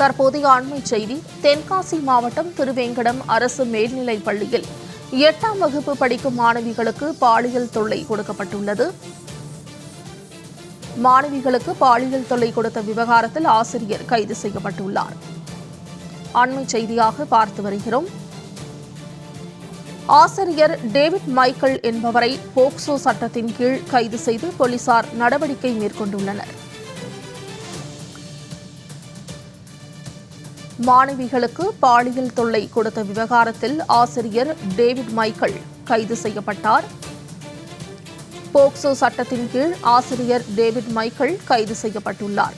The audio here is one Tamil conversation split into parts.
தற்போதைய அண்மை செய்தி தென்காசி மாவட்டம் திருவேங்கடம் அரசு மேல்நிலைப் பள்ளியில் எட்டாம் வகுப்பு படிக்கும் மாணவிகளுக்கு பாலியல் தொல்லை கொடுக்கப்பட்டுள்ளது. மாணவிகளுக்கு பாலியல் தொல்லை கொடுத்த விவகாரத்தில் ஆசிரியர் கைது செய்யப்பட்டுள்ளார். அண்மை செய்தியாக பார்த்து வருகிறோம். ஆசிரியர் டேவிட் மைக்கேல் என்பவரை போக்சோ சட்டத்தின் கீழ் கைது செய்து போலீசார் நடவடிக்கை மேற்கொண்டுள்ளனர். மாணவிகளுக்கு பாலியல் தொல்லை கொடுத்த விவகாரத்தில் ஆசிரியர் டேவிட் மைக்கேல் கைது செய்யப்பட்டார். போக்சோ சட்டத்தின் கீழ் ஆசிரியர் டேவிட் மைக்கேல் கைது செய்யப்பட்டுள்ளார்.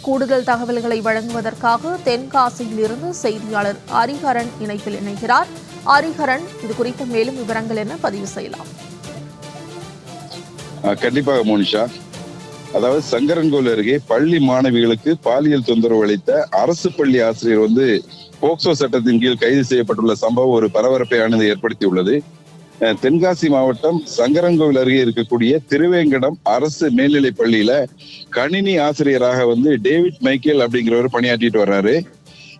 கூடுதல் தகவல்களை வழங்குவதற்காக தென்காசியில் இருந்து செய்தியாளர் ஹரிஹரன் இணைப்பில் இணைகிறார். ஹரிஹரன் இது குறித்த மேலும் விவரங்கள் என பதிவு செய்யலாம். கண்டிப்பாக மோனிஷா. அதாவது சங்கரன்கோவில் அருகே பள்ளி மாணவிகளுக்கு பாலியல் தொந்தரவு அளித்த அரசு பள்ளி ஆசிரியர் வந்து போக்சோ சட்டத்தின் கீழ் கைது செய்யப்பட்டுள்ள சம்பவம் ஒரு பரபரப்பையானதை ஏற்படுத்தியுள்ளது. தென்காசி மாவட்டம் சங்கரன்கோவில் அருகே இருக்கக்கூடிய திருவேங்கடம் அரசு மேல்நிலை பள்ளியில கணினி ஆசிரியராக வந்து டேவிட் மைக்கேல் அப்படிங்கிறவர் பணியாற்றிட்டு வர்றாரு.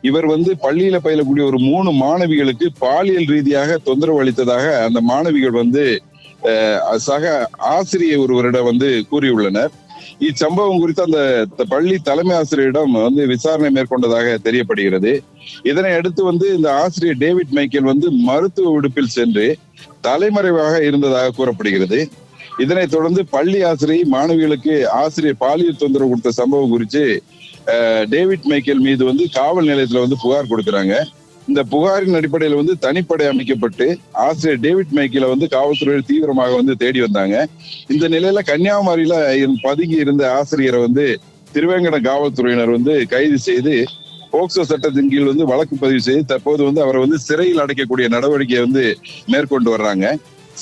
இவர் வந்து பள்ளியில பயிலக்கூடிய ஒரு மூணு மாணவிகளுக்கு பாலியல் ரீதியாக தொந்தரவு அளித்ததாக அந்த மாணவிகள் வந்து சக ஆசிரியர் ஒருவரிடம் வந்து கூறியுள்ளனர். இச்சம்பவம் குறித்து அந்த பள்ளி தலைமை ஆசிரியரிடம் வந்து விசாரணை மேற்கொண்டதாக தெரியப்படுகிறது. இதனை அடுத்து வந்து இந்த ஆசிரியர் டேவிட் மைக்கேல் வந்து மருத்துவ விடுப்பில் சென்று தலைமறைவாக இருந்ததாக கூறப்படுகிறது. இதனைத் தொடர்ந்து பள்ளி ஆசிரியை மாணவிகளுக்கு ஆசிரியர் பாலியல் தொந்தரவு கொடுத்த சம்பவம் குறித்து டேவிட் மைக்கேல் மீது வந்து காவல் நிலையத்துல வந்து புகார் கொடுக்குறாங்க. இந்த புகாரின் அடிப்படையில் வந்து தனிப்படை அமைக்கப்பட்டு ஆசிரியர் டேவிட் மைக்கேல வந்து காவல்துறையில் தீவிரமாக வந்து தேடி வந்தாங்க. இந்த நிலையில கன்னியாகுமரியில பதுங்கி இருந்த ஆசிரியரை வந்து திருவேங்கட காவல்துறையினர் வந்து கைது செய்து போக்சோ சட்டத்தின் கீழ் வந்து வழக்கு பதிவு செய்து தற்போது வந்து அவரை வந்து சிறையில் அடைக்கக்கூடிய நடவடிக்கையை வந்து மேற்கொண்டு வர்றாங்க.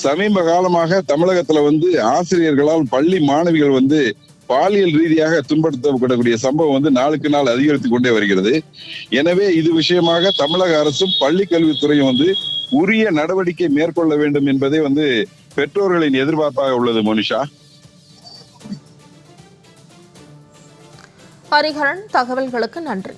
சமீப காலமாக தமிழகத்துல வந்து ஆசிரியர்களால் பள்ளி மாணவிகள் வந்து பாலியல் ரீதியாக துன்படுத்தப்படக்கூடிய சம்பவம் வந்து நாளுக்கு நாள் அதிகரித்து கொண்டே வருகிறது. எனவே இது விஷயமாக தமிழக அரசும் பள்ளி கல்வித்துறையும் வந்து உரிய நடவடிக்கை மேற்கொள்ள வேண்டும் என்பதே வந்து பெற்றோர்களின் எதிர்பார்ப்பாக உள்ளது மோனிஷா. ஹரிஹரன் தகவல்களுக்கு நன்றி.